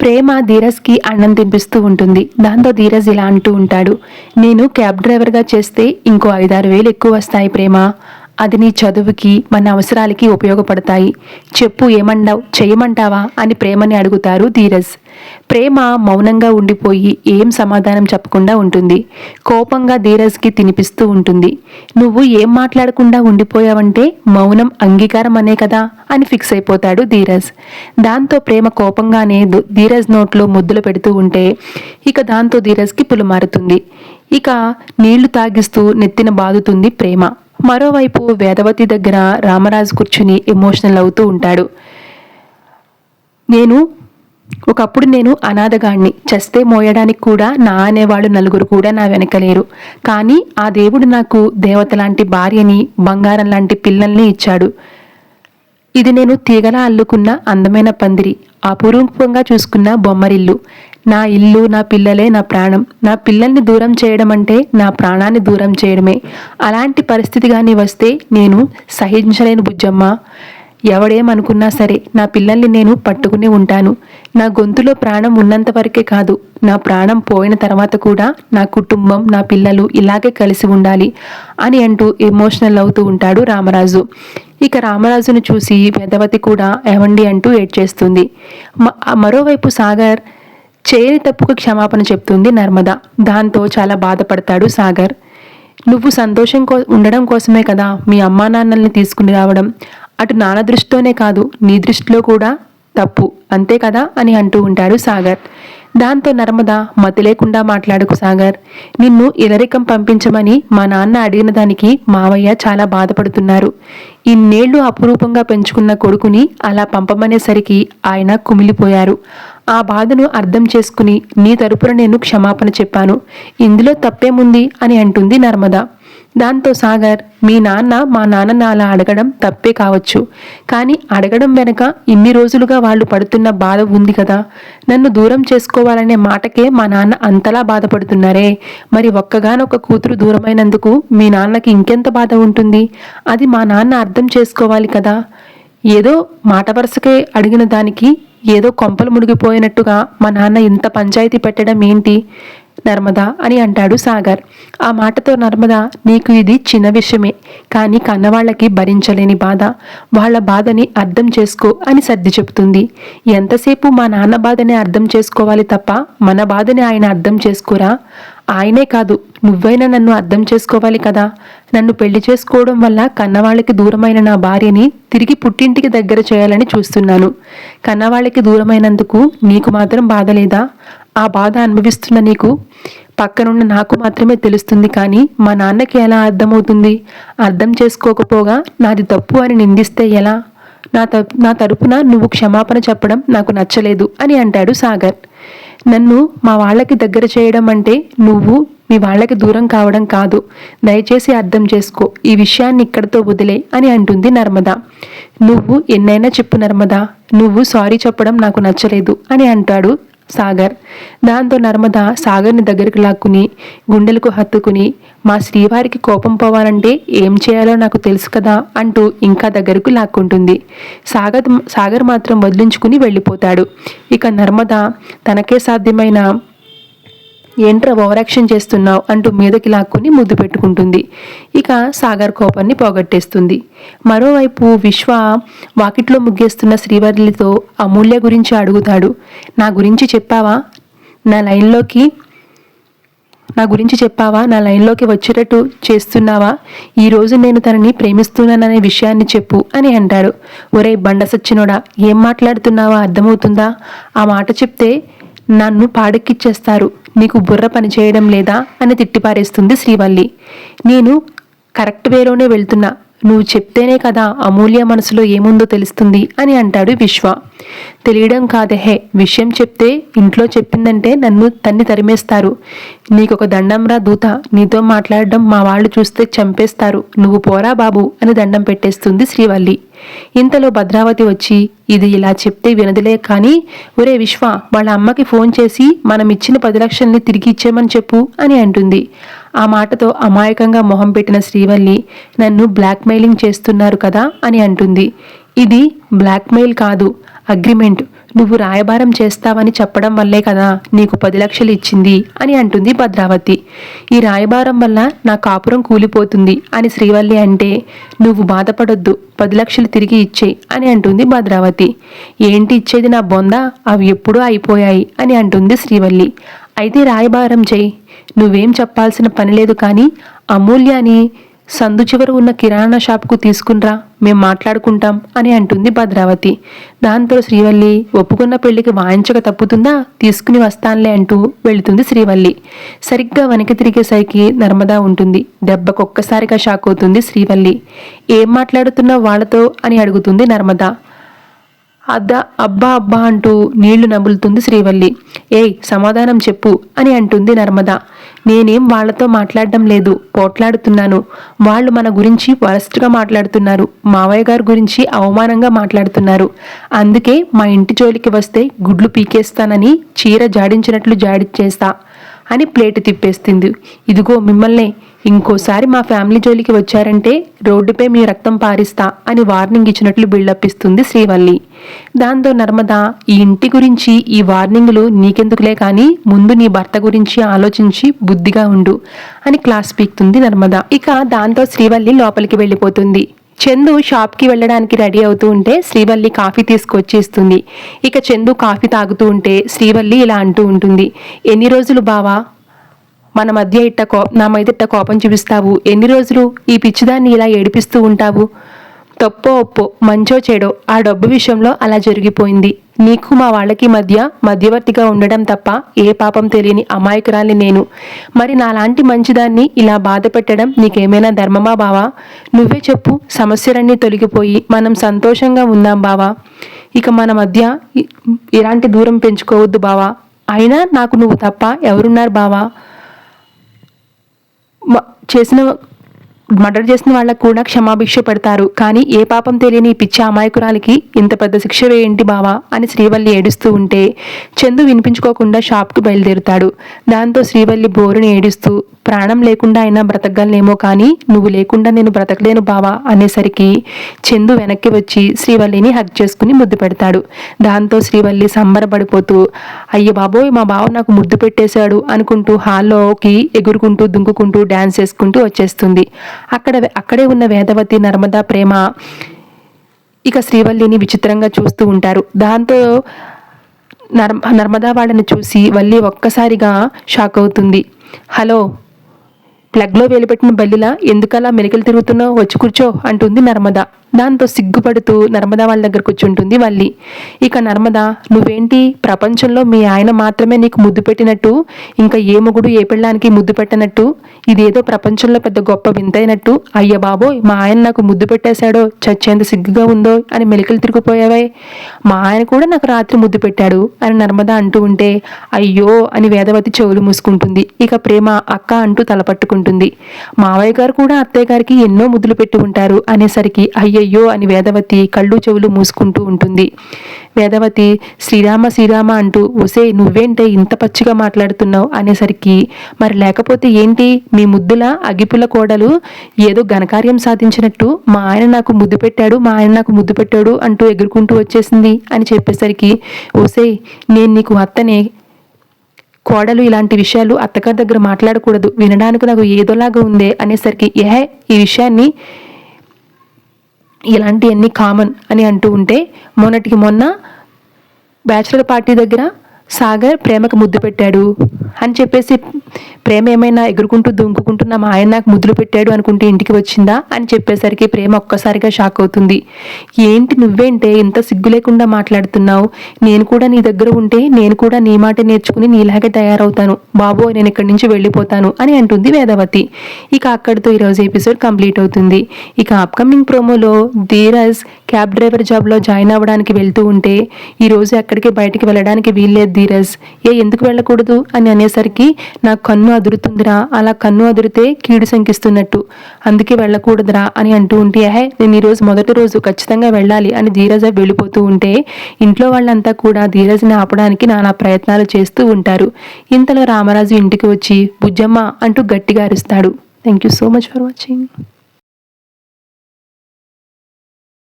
ప్రేమ ధీరజ్కి అన్నం తినిపిస్తూ ఉంటుంది. దాంతో ధీరజ్ ఇలా అంటూ ఉంటాడు. నేను క్యాబ్ డ్రైవర్గా చేస్తే ఇంకో ఐదారు వేలు ఎక్కువ వస్తాయి ప్రేమ. అది నీ చదువుకి మన అవసరాలకి ఉపయోగపడతాయి. చెప్పు ఏమంటావు చేయమంటావా అని ప్రేమని అడుగుతారు ధీరజ్. ప్రేమ మౌనంగా ఉండిపోయి ఏం సమాధానం చెప్పకుండా ఉంటుంది. కోపంగా ధీరజ్కి తినిపిస్తూ ఉంటుంది. నువ్వు ఏం మాట్లాడకుండా ఉండిపోయావంటే మౌనం అంగీకారం అనే కదా అని ఫిక్స్ అయిపోతాడు ధీరజ్. దాంతో ప్రేమ కోపంగానే ధీరజ్ నోట్లో ముద్దులు పెడుతూ ఉంటే ఇక దాంతో ధీరజ్కి పులుమారుతుంది. ఇక నీళ్ళు తాగిస్తూ నెత్తిన బాదుతుంది ప్రేమ. మరోవైపు వేదవతి దగ్గర రామరాజు కూర్చుని ఎమోషనల్ అవుతూ ఉంటాడు. నేను ఒకప్పుడు నేను అనాథగాణ్ణి. చస్తే మోయడానికి కూడా నా అనేవాళ్ళు నలుగురు కూడా నా వెనకలేరు కానీ ఆ దేవుడు నాకు దేవత లాంటి భార్యని బంగారం లాంటి పిల్లల్ని ఇచ్చాడు. ఇది నేను తీగలా అల్లుకున్న అందమైన పందిరి. అపురూపంగా చూసుకున్న బొమ్మరిల్లు. నా ఇల్లు నా పిల్లలే నా ప్రాణం. నా పిల్లల్ని దూరం చేయడం అంటే నా ప్రాణాన్ని దూరం చేయడమే. అలాంటి పరిస్థితి కానీ వస్తే నేను సహించలేను బుజ్జమ్మ. ఎవడేమనుకున్నా సరే నా పిల్లల్ని నేను పట్టుకుని ఉంటాను. నా గొంతులో ప్రాణం ఉన్నంత వరకే కాదు నా ప్రాణం పోయిన తర్వాత కూడా నా కుటుంబం నా పిల్లలు ఇలాగే కలిసి ఉండాలి అని అంటూ ఎమోషనల్ అవుతూ ఉంటాడు రామరాజు. ఇక రామరాజును చూసి పెదవతి కూడా ఏవండి అంటూ ఏడ్చేస్తుంది. మ- మరోవైపు సాగర్ చేయని తప్పుకు క్షమాపణ చెప్తుంది నర్మద. దాంతో చాలా బాధపడతాడు సాగర్. నువ్వు సంతోషం కో ఉండడం కోసమే కదా మీ అమ్మా నాన్నల్ని తీసుకుని రావడం. అటు నాన్న దృష్టితోనే కాదు నీ దృష్టిలో కూడా తప్పు. అంతే కదా అని అంటూ ఉంటాడు సాగర్. దాంతో నర్మద మతి లేకుండా మాట్లాడుకు సాగర్. నిన్ను ఇలరికం పంపించమని మా నాన్న అడిగిన దానికి మావయ్య చాలా బాధపడుతున్నారు. ఇన్నేళ్ళు అపురూపంగా పెంచుకున్న కొడుకుని అలా పంపమనేసరికి ఆయన కుమిలిపోయారు. ఆ బాధను అర్థం చేసుకుని నీ తరపున నేను క్షమాపణ చెప్పాను. ఇందులో తప్పేముంది అని అంటుంది నర్మద. దాంతో సాగర్ మీ నాన్న మా నాన్నని అలా అడగడం తప్పే కావచ్చు. కానీ అడగడం వెనక ఇన్ని రోజులుగా వాళ్ళు పడుతున్న బాధ ఉంది కదా. నన్ను దూరం చేసుకోవాలనే మాటకే మా నాన్న అంతలా బాధపడుతున్నారే. మరి ఒక్కగానొక్క కూతురు దూరమైనందుకు మీ నాన్నకి ఇంకెంత బాధ ఉంటుంది? అది మా నాన్న అర్థం చేసుకోవాలి కదా. ఏదో మాట వరుసకే అడిగిన దానికి ఏదో కొంపలు మునిగిపోయినట్టుగా మా నాన్న ఇంత పంచాయతీ పెట్టడం ఏంటి? నర్మదా అని అంటాడు సాగర్. ఆ మాటతో నర్మదా నీకు ఇది చిన్న విషయమే కానీ కన్నవాళ్ళకి భరించలేని బాధ. వాళ్ళ బాధని అర్థం చేసుకో అని సర్ది చెబుతుంది ఎంతసేపు మా నాన్న బాధని అర్థం చేసుకోవాలి తప్ప మన బాధని ఆయన అర్థం చేసుకోరా? ఆయనే కాదు నువ్వైనా నన్ను అర్థం చేసుకోవాలి కదా? నన్ను పెళ్ళి చేసుకోవడం వల్ల కన్నవాళ్ళకి దూరమైన నా భార్యని తిరిగి పుట్టింటికి దగ్గర చేయాలని చూస్తున్నాను. కన్నవాళ్ళకి దూరమైనందుకు నీకు మాత్రం బాధ లేదా? ఆ బాధ అనుభవిస్తున్న నీకు పక్కనున్న నాకు మాత్రమే తెలుస్తుంది కానీ మా నాన్నకి ఎలా అర్థమవుతుంది? అర్థం చేసుకోకపోగా నాది తప్పు అని నిందిస్తే ఎలా? నా తప్ నా తరపున నువ్వు క్షమాపణ చెప్పడం నాకు నచ్చలేదు అని అంటాడు సాగర్. నన్ను మా వాళ్ళకి దగ్గర చేయడం అంటే నువ్వు మీ వాళ్ళకి దూరం కావడం కాదు. దయచేసి అర్థం చేసుకో ఈ విషయాన్ని ఇక్కడితో వదిలే అని అంటుంది నర్మద. నువ్వు ఎన్నైనా చెప్పు నర్మద. నువ్వు సారీ చెప్పడం నాకు నచ్చలేదు అని అంటాడు సాగర్. దాంతో నర్మద సాగర్ని దగ్గరికి లాక్కుని గుండెలకు హత్తుకుని మా శ్రీవారికి కోపం పోవాలంటే ఏం చేయాలో నాకు తెలుసు కదా అంటూ ఇంకా దగ్గరకు లాక్కుంటుంది. సాగర్ సాగర్ మాత్రం వదిలించుకుని వెళ్ళిపోతాడు. ఇక నర్మద తనకే సాధ్యమైన ఏంట్రా ఓవరాక్షన్ చేస్తున్నావు అంటూ మీదకి లాక్కుని ముద్దు పెట్టుకుంటుంది. ఇక సాగర్ కోపాన్ని పోగొట్టేస్తుంది. మరోవైపు విశ్వ వాకిట్లో ముగ్గేస్తున్న శ్రీవర్లితో అమూల్య గురించి అడుగుతాడు. నా గురించి చెప్పావా? నా లైన్లోకి నా గురించి చెప్పావా? నా లైన్లోకి వచ్చేటట్టు చేస్తున్నావా? ఈరోజు నేను తనని ప్రేమిస్తున్నాననే విషయాన్ని చెప్పు అని అంటాడు. ఒరే బండ సచ్చినోడా ఏం మాట్లాడుతున్నావా? అర్థమవుతుందా? ఆ మాట చెప్తే నన్ను పాడెక్కిచ్చేస్తారు. నీకు బుర్ర పని చేయడం లేదా? అని తిట్టిపారేస్తుంది శ్రీవల్లి. నేను కరెక్ట్ వేలోనే వెళ్తున్నా. నువ్వు చెప్తేనే కదా అమూల్య మనసులో ఏముందో తెలుస్తుంది అని అంటాడు విశ్వ. తెలియడం కాదహే విషయం చెప్తే ఇంట్లో చెప్పిందంటే నన్ను తన్ని తరిమేస్తారు. నీకొక దండంరా దూత నీతో మాట్లాడడం మా వాళ్ళు చూస్తే చంపేస్తారు. నువ్వు పోరా బాబు అని దండం పెట్టేస్తుంది శ్రీవల్లి. ఇంతలో భద్రావతి వచ్చి ఇది ఇలా చెప్తే వినదిలే కానీ ఒరే విశ్వ వాళ్ళ అమ్మకి ఫోన్ చేసి మనం ఇచ్చిన పది లక్షల్ని తిరిగి ఇచ్చేమని చెప్పు అని అంటుంది. ఆ మాటతో అమాయకంగా మొహం పెట్టిన శ్రీవల్లి నన్ను బ్లాక్మెయిలింగ్ చేస్తున్నారు కదా అని అంటుంది. ఇది బ్లాక్మెయిల్ కాదు అగ్రిమెంట్. నువ్వు రాయబారం చేస్తావని చెప్పడం వల్లే కదా నీకు పది లక్షలు ఇచ్చింది అని అంటుంది భద్రావతి. ఈ రాయబారం వల్ల నా కాపురం కూలిపోతుంది అని శ్రీవల్లి అంటే నువ్వు బాధపడొద్దు పది లక్షలు తిరిగి ఇచ్చేయి అని అంటుంది భద్రావతి. ఏంటి ఇచ్చేది నా బొంద? అవి ఎప్పుడూ అయిపోయాయి అని అంటుంది శ్రీవల్లి. అయితే రాయబారం చేయి. నువ్వేం చెప్పాల్సిన పని లేదు కానీ అమూల్యాని సందు చివర ఉన్న కిరాణా షాప్కు తీసుకునిరా మేం మాట్లాడుకుంటాం అని అంటుంది భద్రావతి. దాంతో శ్రీవల్లి ఒప్పుకున్న పెళ్ళికి వాయించక తప్పుతుందా? తీసుకుని వస్తానులే అంటూ వెళుతుంది శ్రీవల్లి. సరిగ్గా వెనక్కి తిరిగేసరికి నర్మదా ఉంటుంది. దెబ్బకొక్కసారిగా షాక్ అవుతుంది శ్రీవల్లి. ఏం మాట్లాడుతున్నావు వాళ్ళతో? అని అడుగుతుంది నర్మదా. అద్దా అబ్బా అబ్బా అంటూ నీళ్ళు నములుతుంది శ్రీవల్లి. ఏయ్ సమాధానం చెప్పు అని అంటుంది నర్మద. నేనేం వాళ్ళతో మాట్లాడడం లేదు పోట్లాడుతున్నాను. వాళ్ళు మన గురించి వరస్ట్గా మాట్లాడుతున్నారు మావయ్య గారి గురించి అవమానంగా మాట్లాడుతున్నారు. అందుకే మా ఇంటి జోలికి వస్తే గుడ్లు పీకేస్తానని చీర జాడించినట్లు జాడిచ్చేస్తా అని ప్లేట్ తిప్పేస్తుంది. ఇదిగో మిమ్మల్నే ఇంకోసారి మా ఫ్యామిలీ జోలికి వచ్చారంటే రోడ్డుపై మీ రక్తం పారిస్తా అని వార్నింగ్ ఇచ్చినట్లు బిల్డప్ ఇస్తుంది శ్రీవల్లి. దాంతో నర్మద ఈ ఇంటి గురించి ఈ వార్నింగులు నీకెందుకులే కానీ ముందు నీ భర్త గురించి ఆలోచించి బుద్ధిగా ఉండు అని క్లాస్ పీక్తుంది నర్మద. ఇక దాంతో శ్రీవల్లి లోపలికి వెళ్ళిపోతుంది. చందు షాప్కి వెళ్ళడానికి రెడీ అవుతూ ఉంటే శ్రీవల్లి కాఫీ తీసుకొచ్చి ఇస్తుంది. ఇక చందు కాఫీ తాగుతూ ఉంటే శ్రీవల్లి ఇలా అంటూ ఉంటుంది. ఎన్ని రోజులు బావా? మన మధ్య ఇట్ట కో నా మీద ఇట్ట కోపం చూపిస్తావు. ఎన్ని రోజులు? ఈ పిచ్చిదాన్ని ఇలా ఏడిపిస్తూ ఉంటావు? తప్పో ఒప్పో మంచో చెడో ఆ డబ్బు విషయంలో అలా జరిగిపోయింది. నీకు మా వాళ్ళకి మధ్య మధ్యవర్తిగా ఉండడం తప్ప ఏ పాపం తెలియని అమాయకురాలి నేను. మరి నాలాంటి మంచిదాన్ని ఇలా బాధ పెట్టడం నీకేమైనా ధర్మమా బావా? నువ్వే చెప్పు సమస్యలన్నీ తొలగిపోయి మనం సంతోషంగా ఉందాం బావా. ఇక మన మధ్య ఇలాంటి దూరం పెంచుకోవద్దు బావా. అయినా నాకు నువ్వు తప్ప ఎవరున్నారు బావా? చేసిన మర్డర్ చేసిన వాళ్ళకు కూడా క్షమాభిక్ష పెడతారు. కానీ ఏ పాపం తెలియని పిచ్చి అమాయకురాలికి ఇంత పెద్ద శిక్ష వేయంటి బావా అని శ్రీవల్లి ఏడుస్తూ ఉంటే చందు వినిపించుకోకుండా షాప్కి బయలుదేరుతాడు. దాంతో శ్రీవల్లి బోరుని ఏడుస్తూ ప్రాణం లేకుండా అయినా బ్రతకగలనేమో కానీ నువ్వు లేకుండా నేను బ్రతకలేను బావా అనేసరికి చందు వెనక్కి వచ్చి శ్రీవల్లిని హక్ చేసుకుని ముద్దు పెడతాడు. దాంతో శ్రీవల్లి సంబరపడిపోతూ అయ్య బాబోయ్ మా బావ నాకు ముద్దు పెట్టేశాడు అనుకుంటూ హాల్లోకి ఎగురుకుంటూ దుంకుకుంటూ డ్యాన్స్ చేసుకుంటూ వచ్చేస్తుంది. అక్కడ అక్కడే ఉన్న వేదవతి నర్మదా ప్రేమ ఇక శ్రీవల్లిని విచిత్రంగా చూస్తూ ఉంటారు. దాంతో నర్మ నర్మదా వాళ్ళని చూసి వల్లి ఒక్కసారిగా షాక్ అవుతుంది. హలో ప్లగ్లో వేలిపెట్టిన బల్లిలా ఎందుకలా మెలికలు తిరుగుతున్నావు? వచ్చి కూర్చో అంటుంది నర్మదా. దాంతో సిగ్గుపడుతూ నర్మదా వాళ్ళ దగ్గర కూర్చుంటుంది వల్లి. ఇక నర్మద నువ్వేంటి? ప్రపంచంలో మీ ఆయన మాత్రమే నీకు ముద్దు పెట్టినట్టు ఇంకా ఏ మొగుడు ఏ పెళ్ళానికి ముద్దు పెట్టనట్టు ఇదేదో ప్రపంచంలో పెద్ద గొప్ప వింతైనట్టు అయ్య బాబోయ్ మా ఆయన నాకు ముద్దు పెట్టేశాడో చచ్చేంత సిగ్గుగా ఉందో అని మెలికలు తిరిగిపోయావే. మా ఆయన కూడా నాకు రాత్రి ముద్దు పెట్టాడు అని నర్మద అంటూ ఉంటే అయ్యో అని వేదవతి చెవులు మూసుకుంటుంది. ఇక ప్రేమ అక్క అంటూ తలపట్టుకుంటుంది మావయ్య గారు కూడా అత్తయ్య గారికి ఎన్నో ముద్దులు పెట్టి ఉంటారు అనేసరికి అయ్యో అయ్యో అని వేదవతి కళ్ళు చెవులు మూసుకుంటూ ఉంటుంది. వేదవతి శ్రీరామ శ్రీరామ అంటూ ఒసే నువ్వేంటే ఇంత పచ్చిగా మాట్లాడుతున్నావు? అనేసరికి మరి లేకపోతే ఏంటి? మీ ముద్దుల అగిపుల కోడలు ఏదో ఘనకార్యం సాధించినట్టు మా ఆయన నాకు ముద్దు పెట్టాడు మా ఆయన నాకు ముద్దు పెట్టాడు అంటూ ఎగురుకుంటూ వచ్చేసింది అని చెప్పేసరికి ఒసే నేను నీకు అత్తనే. కోడలు ఇలాంటి విషయాలు అత్తగారి దగ్గర మాట్లాడకూడదు. వినడానికి నాకు ఏదోలాగా ఉందే అనేసరికి ఏహే ఈ విషయాన్ని ఇలాంటివన్నీ కామన్ అని అంటూ ఉంటే మొన్నటికి మొన్న బ్యాచులర్ పార్టీ దగ్గర సాగర్ ప్రేమకు ముద్దు పెట్టాడు అని చెప్పేసి ప్రేమ ఏమైనా ఎగురుకుంటూ దుంకుకుంటున్న మా ఆయన నాకు ముద్దులు పెట్టాడు అనుకుంటే ఇంటికి వచ్చిందా అని చెప్పేసరికి ప్రేమ ఒక్కసారిగా షాక్ అవుతుంది. ఏంటి నువ్వేంటే ఇంత సిగ్గు లేకుండా మాట్లాడుతున్నావు? నేను కూడా నీ దగ్గర ఉంటే నేను కూడా నీ మాట నేర్చుకుని నీలాగే తయారవుతాను. బాబో నేను ఇక్కడి నుంచి వెళ్ళిపోతాను అని అంటుంది వేదవతి. ఇక అక్కడితో ఈరోజు ఎపిసోడ్ కంప్లీట్ అవుతుంది. ఇక అప్కమింగ్ ప్రోమోలో ధీరజ్ క్యాబ్ డ్రైవర్ జాబ్లో జాయిన్ అవ్వడానికి వెళ్తూ ఉంటే ఈరోజు ఎక్కడికి బయటికి వెళ్ళడానికి వీల్లేదు. ధీరజ్ ఏ ఎందుకు వెళ్ళకూడదు అని అనేసరికి నాకు కన్ను అదురుతుందిరా అలా కన్ను అదిరితే కీడు శంకిస్తున్నట్టు. అందుకే వెళ్ళకూడదురా అని అంటూ ఉంటే హే నేను ఈరోజు మొదటి రోజు ఖచ్చితంగా వెళ్ళాలి అని ధీరజ వెళ్ళిపోతూ ఉంటే ఇంట్లో వాళ్ళంతా కూడా ధీరజ్ని ఆపడానికి నానా ప్రయత్నాలు చేస్తూ ఉంటారు. ఇంతలో రామరాజు ఇంటికి వచ్చి బుజ్జమ్మ అంటూ గట్టిగా అరుస్తాడు. Thank you so much for watching